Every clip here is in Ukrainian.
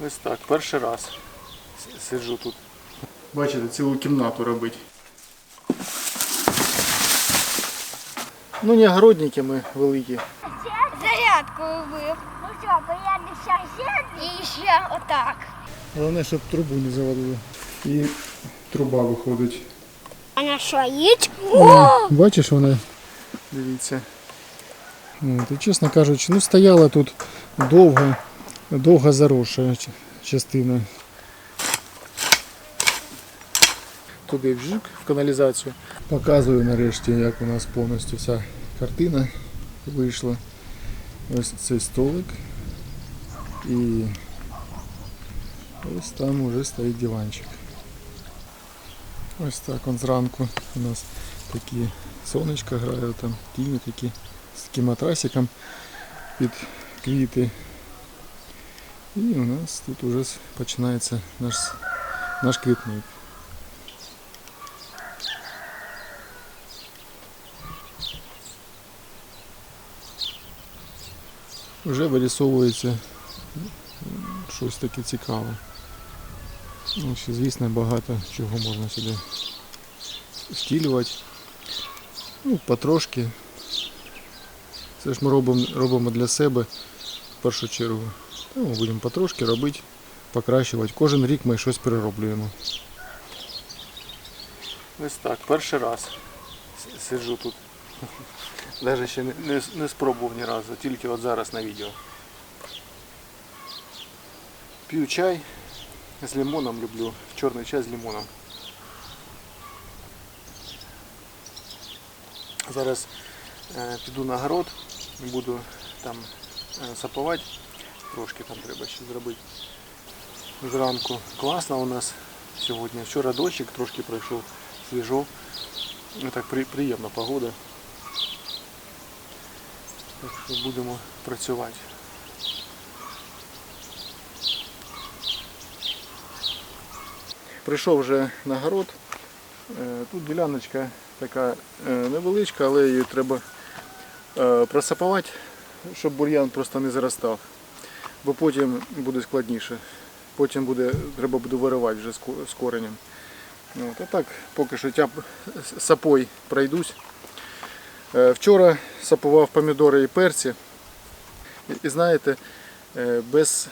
Ось так, перший раз сиджу тут. Бачите, цілу кімнату робить. Ну, не огородники ми великі. Зарядку вбив. Ну що, поїдемо ще і ще отак. Головне, щоб трубу не завалило. І труба виходить. Вона що, їть? Бачиш вона? Дивіться. От, і, чесно кажучи, ну стояла тут довго, довго заросша частина. Туди вжик в каналізацію. Показую нарешті, як у нас повністю вся картина вийшла. Ось цей столик. І ось там уже стоїть диванчик. Ось так он зранку у нас такі сонечка грає, там тіні такі з таким матрасиком під квіти. І у нас тут уже починається наш, наш квітник. Вже вирісовується щось таке цікаве. Ну, ще, звісно, багато чого можна сюди втілювати. Ну, потрошки. Це ж ми робимо, робимо для себе в першу чергу. Тому будемо потрошки робити, покращувати. Кожен рік ми щось перероблюємо. Ось так, перший раз сиджу тут. Навіть ще не, не, не спробував ні разу, тільки от зараз на відео. П'ю чай з лимоном люблю. Чорний чай з лимоном. Зараз е, піду на город буду там е, сапувати. Трошки там треба ще зробити. Зранку класно у нас сьогодні. Вчора дощик трошки пройшов свіжо. Так при, приємна погода. Так що будемо працювати. Прийшов вже на город. Е, Тут діляночка така е, невеличка, але її треба е, просапувати, щоб бур'ян просто не заростав. Бо потім буде складніше. Потім буде, треба буде виривати вже з ко- з коренем. От, а так, поки що тяп сапой пройдусь. Е, Вчора сапував помідори і перці. І, знаєте, е, без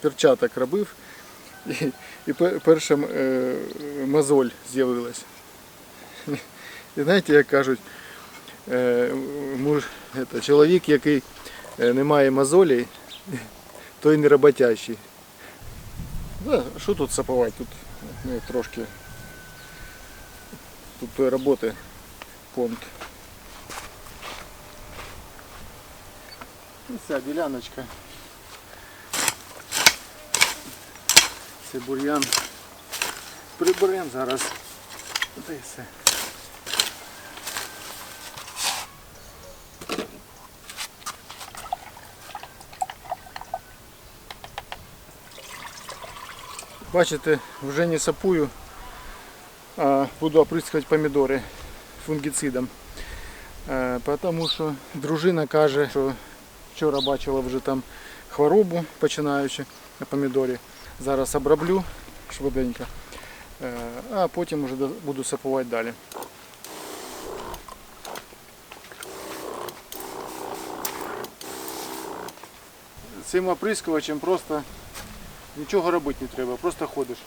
перчаток робив. І, і пе- перша е, мозоль з'явилась. І знаєте, як кажуть, муж, это, чоловік, який не має мозолей, той не роботящий. Да, що тут сапувати? Тут ну, трошки тут тої роботи понт. Ця діляночка. Це бур'ян. Приберемо зараз. Та все. Бачите, вже не сапую, а буду оприскувати помідори фунгіцидом. Е, Тому що дружина каже, що вчора бачила вже там хворобу починаючи на помідорі. Зараз оброблю швиденько, е, а потім вже буду сапувати далі. Цим оприскувачем просто нічого робити не треба, просто ходиш.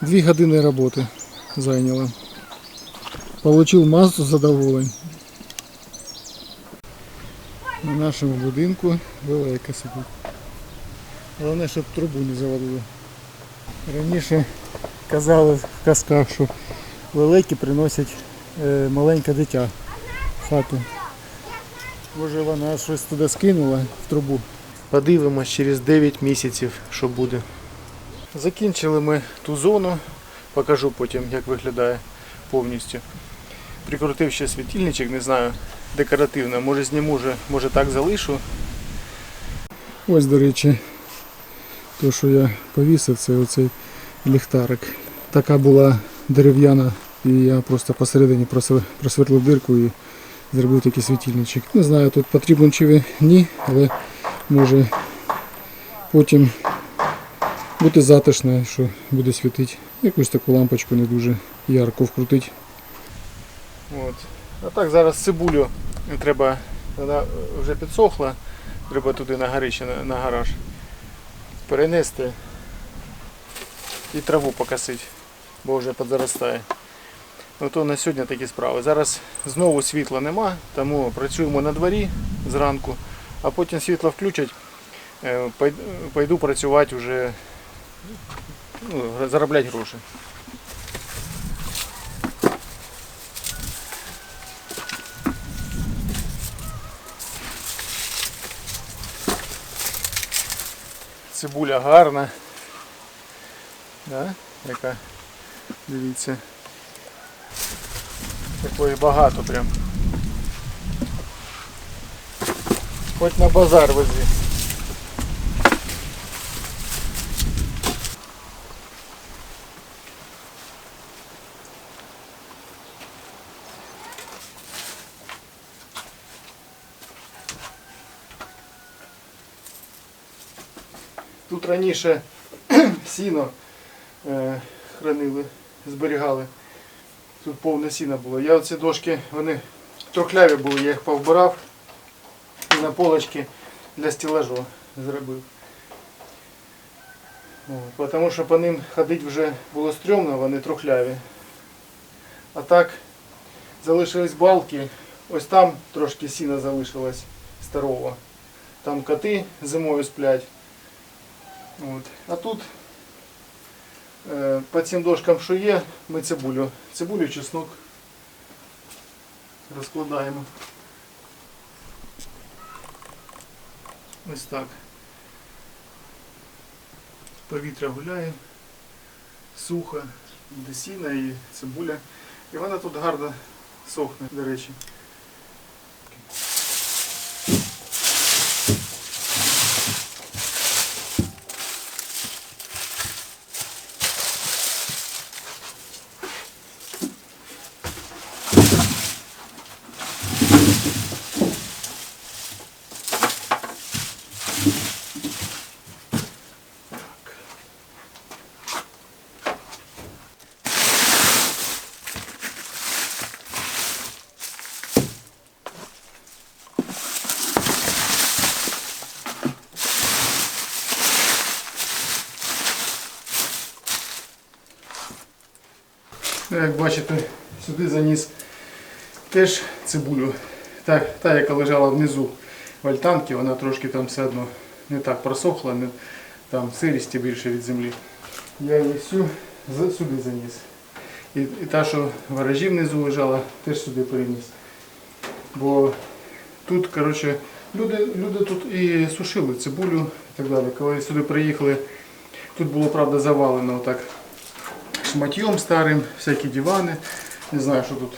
Дві години роботи зайняло. Получив масу задоволень. На нашому будинку велика сидить. Головне, щоб трубу не завалило. Раніше казали в казках, що великі приносять е, маленьке дитя в хату. Може вона щось туди скинула в трубу. Подивимось через 9 місяців, що буде. Закінчили ми ту зону, покажу потім, як виглядає повністю. Прикрутив ще світильничок, не знаю, декоративно, може зніму може так залишу. Ось, до речі, То, що я повісив, це оцей ліхтарик. Така була дерев'яна, і я просто посередині просвер- просверлив дирку і зробив такий світильничок. Не знаю, тут потрібно чи ні, але може потім бути затишно, що буде світити. Якусь таку лампочку не дуже ярко вкрутити. От. А так зараз цибулю треба, вона вже підсохла, треба туди на горище, на гараж перенести і траву покосити, бо вже підзаростає. Ну на сьогодні такі справи. Зараз знову світла нема, тому працюємо на дворі зранку, а потім світло включать, е, пойду працювати вже, ну, заробляти гроші. Цибуля гарна. Да? Яка? Дивіться. Такої багато прям. Хоч на базар вези. Раніше сіно е, хранили, зберігали. Тут повне сіно було. Я оці дошки, вони трохляві були, я їх повбирав і на полочки для стелажу зробив. От, Тому що по ним ходити вже було стрьомно, вони трохляві. А так залишились балки. Ось там трошки сіна залишилось старого. Там коти зимою сплять. От. А тут е, по цим дошкам, що є, ми цибулю. Цибулю, чеснок розкладаємо. Ось так. Повітря гуляє, сухо, де сіна і цибуля. І вона тут гарно сохне, до речі. Ну, Як бачите, сюди заніс теж цибулю. Та, та яка лежала внизу в альтанці, вона трошки там все одно не так просохла, не, там сирісті більше від землі. Я її всю сюди заніс. І, і та, що в внизу лежала, теж сюди переніс. Бо тут, коротше, люди, люди тут і сушили цибулю і так далі. Коли сюди приїхали, тут було, правда, завалено отак шматьом старим, всякі дивани. Не знаю, що тут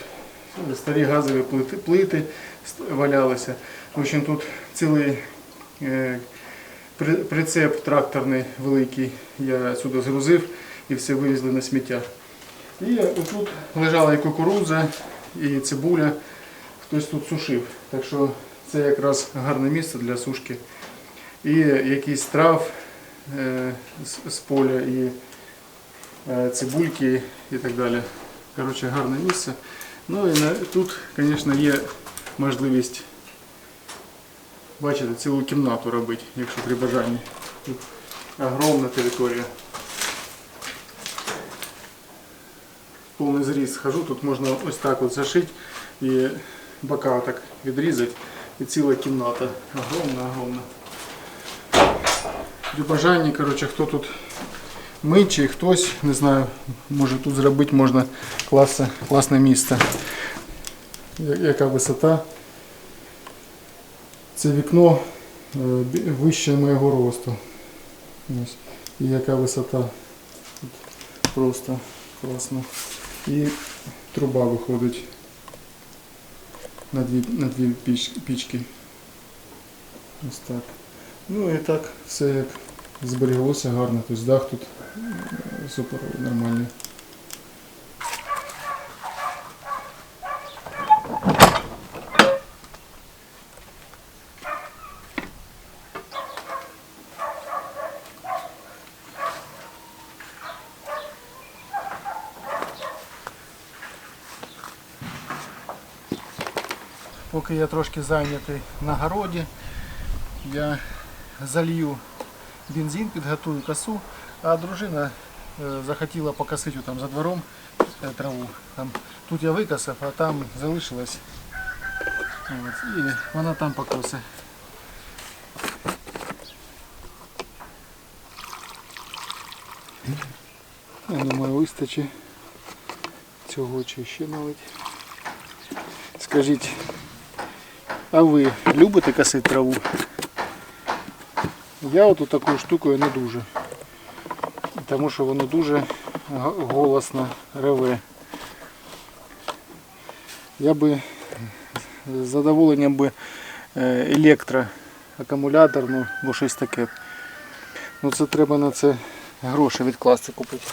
старі газові плити, плити валялися. В общем, тут цілий е, прицеп тракторний великий я сюди згрузив і все вивезли на сміття. І тут лежала і кукурудза, і цибуля. Хтось тут сушив. Так що це якраз гарне місце для сушки. І якийсь трав е, з, поля, і цибульки і так далі. Коротше, гарне місце. Ну і тут, звісно, є можливість бачите, цілу кімнату робити, якщо при бажанні. Тут огромна територія. Повний зріз схожу, тут можна ось так от зашити і бока так відрізати. І ціла кімната. Огромна, огромна. При бажанні, коротше, хто тут ми чи хтось, не знаю, може тут зробити можна класне, класне місце. Яка висота? Це вікно е, вище моєго росту. Ось. І яка висота. Просто класно. І труба виходить на дві, на дві піч, пічки. Ось так. Ну і так все як зберіглося гарно, тобто дах тут супер нормальний. Поки я трошки зайнятий на городі, я залью бензин, підготую косу, а дружина е, захотіла покосити там за двором е, траву. Там, тут я викосив, а там залишилось. От, і вона там покосить. Я думаю, вистачить цього чи ще налить. Скажіть, а ви любите косити траву? Я от таку штукою не дуже. Тому що воно дуже голосно реве. Я би з задоволенням би е, електроакумулятор, ну, бо щось таке. Ну це треба на це гроші відкласти купити.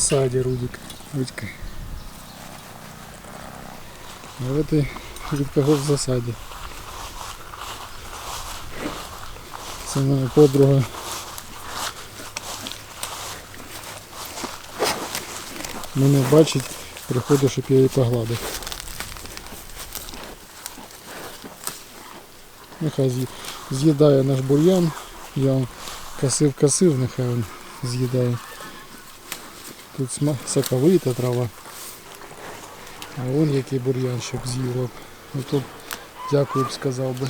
Засаді Рудик. Рудька. А вот і від кого в засаді. Це моя подруга. Мене бачить, приходить, щоб я її погладив. Нехай з'їдає наш бур'ян. Я косив-косив, нехай він з'їдає. Тут сма- соковита трава. А вон який бур'ян, щоб з'їла. б. Ну тут дякую б сказав би.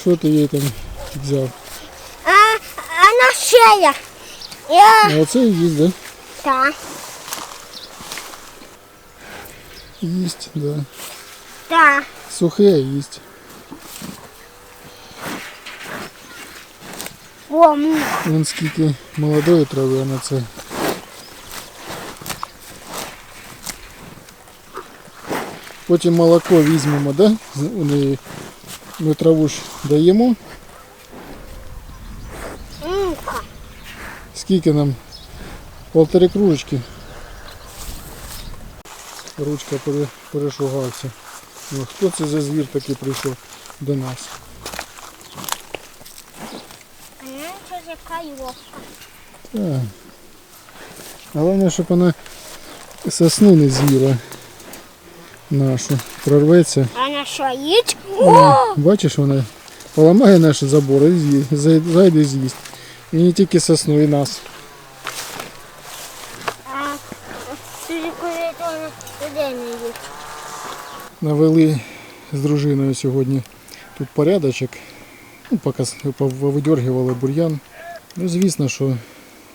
Що ти їй там взяв? А, а на шея. Я... А оце і їсть, да? Так, Їсть, да. так. Сухе їсть. Вон скільки молодої трави на це. Потім молоко візьмемо, да? У неї. Ми траву ж даємо. Скільки нам? Полтори кружечки. Ручка пере, перешугався. Ну, хто це за звір такий прийшов до нас? А я що за кайовка. Так. Головне, щоб вона сосну не з'їла нашу. Прорветься. А на що їсть? Бачиш, вона поламає наші забори, і з'ї- зайде з'їсть. І не тільки сосну, і нас. Навели з дружиною сьогодні тут порядочок. Ну, поки повидергували бур'ян. Ну, звісно, що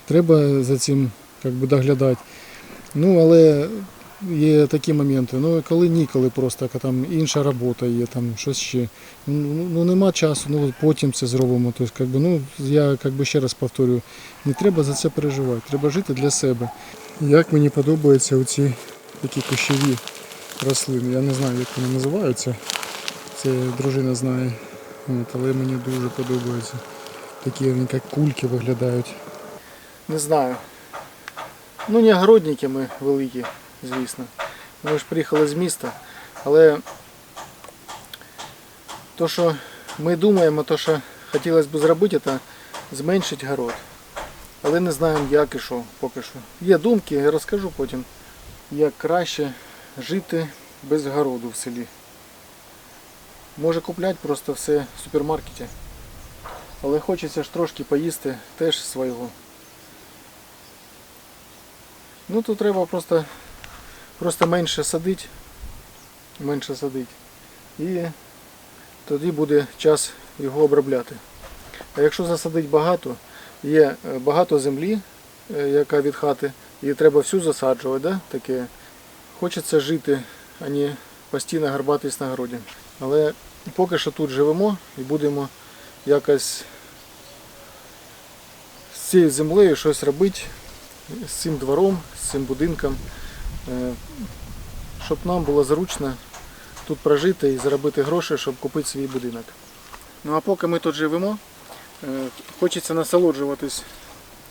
треба за цим як би, доглядати. Ну, але є такі моменти. Ну, коли ніколи просто, там інша робота є, там щось ще. Ну, ну нема часу, ну потім це зробимо. Тобто, як би, ну, я як би, ще раз повторюю, не треба за це переживати, треба жити для себе. Як мені подобаються оці такі кущові рослини. Я не знаю, як вони називаються. Це дружина знає. Але мені дуже подобаються. Такі вони як кульки виглядають. Не знаю. Ну, не огородники ми великі, звісно. Ми ж приїхали з міста. Але то, що ми думаємо, то, що хотілося б зробити, це зменшити город. Але не знаємо як і що поки що. Є думки, я розкажу потім, як краще жити без городу в селі. Може купляти просто все в супермаркеті. Але хочеться ж трошки поїсти теж свого. Ну тут треба просто, просто менше садити. Менше садити. І тоді буде час його обробляти. А якщо засадити багато, є е, багато землі, е, яка від хати, її треба всю засаджувати, да? таке. Хочеться жити, а не постійно гарбатись на городі. Але поки що тут живемо і будемо якось з цією землею щось робити, з цим двором, з цим будинком, е, щоб нам було зручно тут прожити і заробити гроші, щоб купити свій будинок. Ну а поки ми тут живемо, е, хочеться насолоджуватись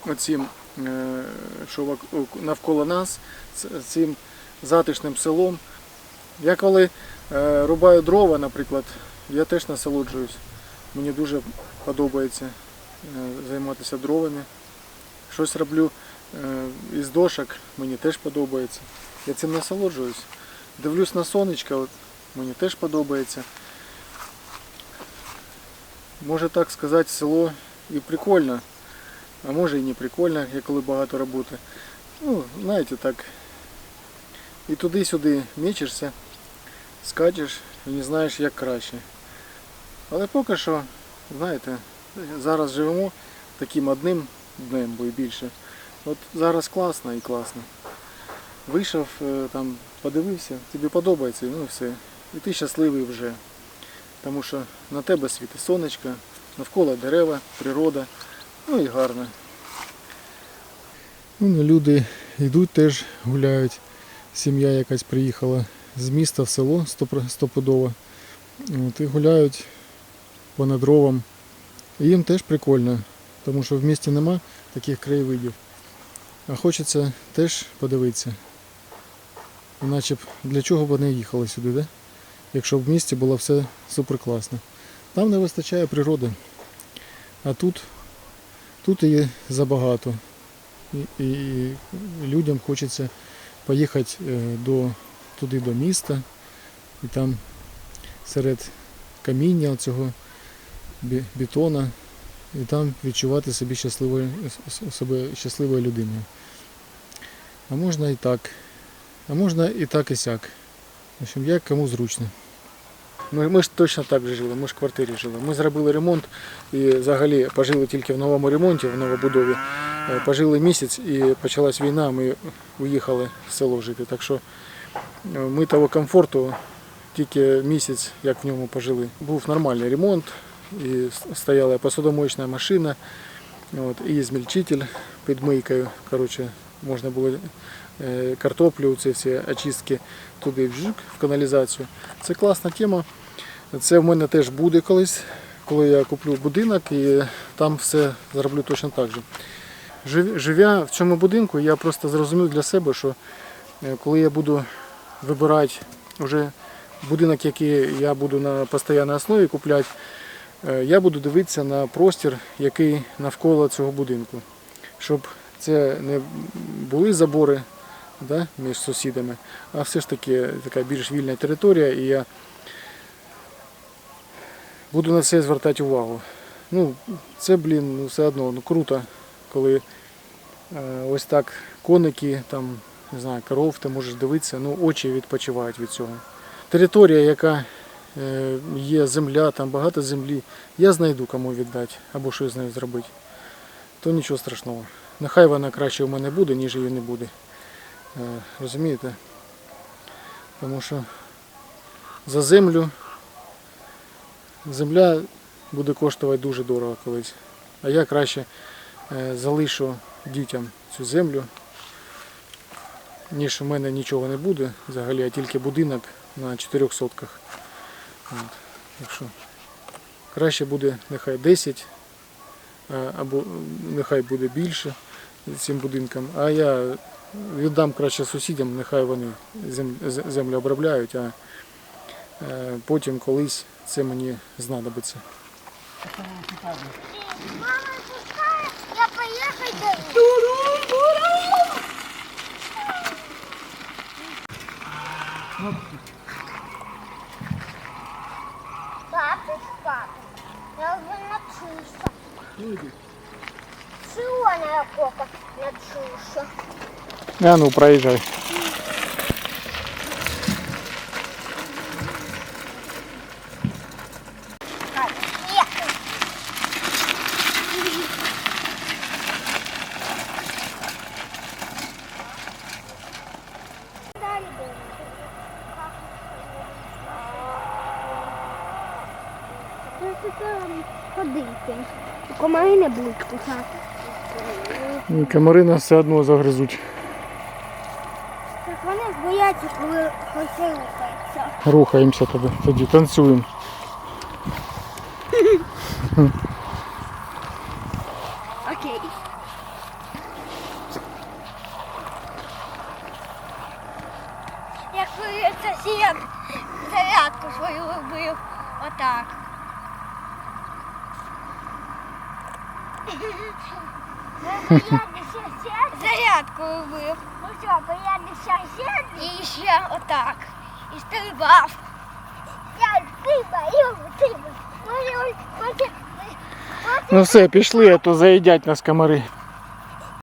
оцим, е, що навколо нас, цим затишним селом. Я коли рубаю дрова, наприклад, я теж насолоджуюсь. Мені дуже подобається е, займатися дровами. Щось роблю е, із дошок, мені теж подобається. Я цим насолоджуюсь. Дивлюсь на сонечко, от, мені теж подобається. Може так сказати, село і прикольно, а може і не прикольно, як коли багато роботи. Ну, знаєте, так. І туди-сюди мечешся, скачеш і не знаєш, як краще. Але поки що, знаєте, зараз живемо таким одним днем, бо і більше. От зараз класно і класно. Вийшов, е, там, подивився, тобі подобається, ну все. І ти щасливий вже. Тому що на тебе світить сонечко, навколо дерева, природа, ну і гарно. Ну, люди йдуть теж гуляють. Сім'я якась приїхала з міста в село стопудово. От, і гуляють понад ровом. І їм теж прикольно, тому що в місті нема таких краєвидів. А хочеться теж подивитися. Іначе б для чого б вони їхали сюди, да? якщо б в місті було все супер класно. Там не вистачає природи. А тут, тут її забагато. І, і людям хочеться поїхати е, до, туди до міста і там серед каміння цього бетона і там відчувати себе щасливою, щасливою людиною. А можна і так. А можна і так, і сяк. В общем, як кому зручно. Ми, ми ж точно так же жили, ми ж в квартирі жили. Ми зробили ремонт і взагалі пожили тільки в новому ремонті, в новобудові. Е, Пожили місяць і почалась війна, ми уїхали в село жити. Так що е, ми того комфорту тільки місяць, як в ньому пожили. Був нормальний ремонт, с- стояла посудомоечна машина, от, і змільчитель під мийкою. Коротше, можна було е, картоплю, ці всі очистки туди в каналізацію. Це класна тема. Це в мене теж буде колись, коли я куплю будинок і там все зроблю точно так же. Живя в цьому будинку, я просто зрозумів для себе, що е, коли я буду вибирати вже будинок, який я буду на постійній основі купляти, я буду дивитися на простір, який навколо цього будинку. Щоб це не були забори да, між сусідами, а все ж таки така більш вільна територія, і я буду на це звертати увагу. Ну, це, блін, ну, все одно ну, круто, коли е, ось так коники, там, не знаю, коров, ти можеш дивитися, ну, очі відпочивають від цього. Територія, яка е, є земля, там багато землі, я знайду кому віддати або щось з нею зробити. То нічого страшного. Нехай вона краще у мене буде, ніж її не буде. Е, Розумієте? Тому що за землю земля буде коштувати дуже дорого колись. А я краще е, залишу дітям цю землю, ніж у мене нічого не буде взагалі, а тільки будинок на 4 сотках. От. Так що краще буде нехай 10, або нехай буде більше цим будинкам, а я віддам краще сусідям, нехай вони землю обробляють, а е, потім колись це мені знадобиться. Я до... Папочка, я кока навчився. А ну, проїжджай. Поехали. ходити. Комари не будуть кусати. І комари нас все одно загризуть. Так вони бояться, коли хоч рухається. Рухаємося тоді, тоді танцюємо. Окей. Як ви сусід зарядку свою робив. Отак. Зарядку робив. Ну що, поїдешся сьогодні? І ще отак. І стрибав. Я стрибаю, тиба. Ну все, пішли, а то заїдять нас комари.